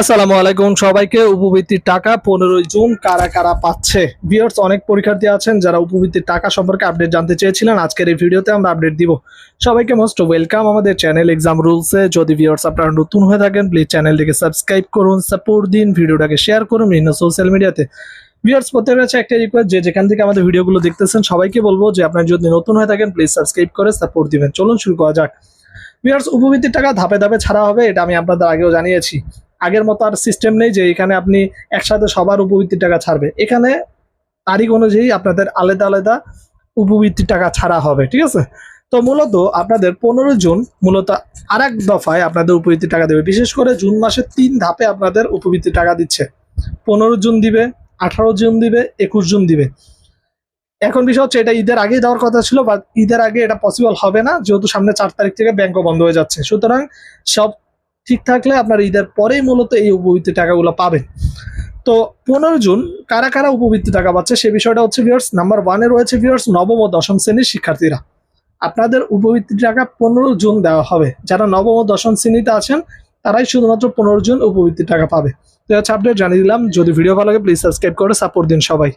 আসসালামু আলাইকুম সবাইকে। উপবৃত্তির টাকা পনেরোই জুন কারা কারা পাচ্ছে? ভিউয়ার্স অনেক পরীক্ষার্থী আছেন যারা উপবৃত্তির টাকা সম্পর্কে আপডেট জানতে চেয়েছিলেন। আজকের এই ভিডিওতে আমরা আপডেট দিব। সবাইকে মোস্ট ওয়েলকাম আমাদের চ্যানেল এক্সাম রুলসে যদি ভিউয়ার্স আপনারা নতুন হয়ে থাকেন প্লিজ চ্যানেলটিকে সাবস্ক্রাইব করুন সাপোর্ট দিন, ভিডিওটাকে শেয়ার করুন বিভিন্ন সোশ্যাল মিডিয়াতে ভিউয়ার্স প্রত্যেকের কাছে একটা রিকোয়েস্ট যে যেখান থেকে আমাদের ভিডিওগুলো দেখতেছেন, সবাইকে বলব যে আপনার যদি নতুন হয়ে থাকেন প্লিজ সাবস্ক্রাইব করে সাপোর্ট দিবেন। চলুন শুরু করা যাক। ভিউয়ার্স উপবৃত্তির টাকা ধাপে ধাপে ছাড়া হবে, এটা আমি আপনাদের আগেও জানিয়েছি। আগের মতো আর সিস্টেম নেই যে এখানে আপনি একসাথে সবার উপবৃত্তির টাকা ছাড়বে। এখানে তারিখ অনুযায়ী আপনাদের আলাদা আলাদা উপবৃত্তির টাকা ছাড়া হবে, ঠিক আছে? তো মূলত আপনাদের পনেরো জুন মূলত আর এক দফায় আপনাদের উপবৃত্তির টাকা দেবে। বিশেষ করে জুন মাসের তিন ধাপে আপনাদের উপবৃত্তির টাকা দিচ্ছে। পনেরো জুন দিবে, আঠারো জুন দিবে, একুশ জুন দিবে। এখন বিষয় হচ্ছে এটা ঈদের আগেই দেওয়ার কথা ছিল বাট ঈদের আগে এটা পসিবল হবে না, যেহেতু সামনে চার তারিখ থেকে ব্যাংকও বন্ধ হয়ে যাচ্ছে। সুতরাং সব ঠিক থাকলে আপনার ঈদের পরেই মূলত এই উপবৃত্তি টাকাগুলো পাবেন। তো পনেরো জুন কারা কারা উপবৃত্তি টাকা পাচ্ছে সে বিষয়টা হচ্ছে ভিউয়ার্স নাম্বার ওয়ানে রয়েছে ভিউয়ার্স নবম ও দশম শ্রেণির শিক্ষার্থীরা। আপনাদের উপবৃত্তি টাকা পনেরো জুন দেওয়া হবে। যারা নবম ও দশম শ্রেণীতে আছেন, তারাই শুধুমাত্র পনেরো জুন উপবৃত্তি টাকা পাবে। তো হচ্ছে আপডেট জানিয়ে দিলাম। যদি ভিডিও ভালো লাগে প্লিজ সাবস্ক্রাইব করে সাপোর্ট দিন সবাই।